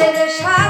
কালের সাথে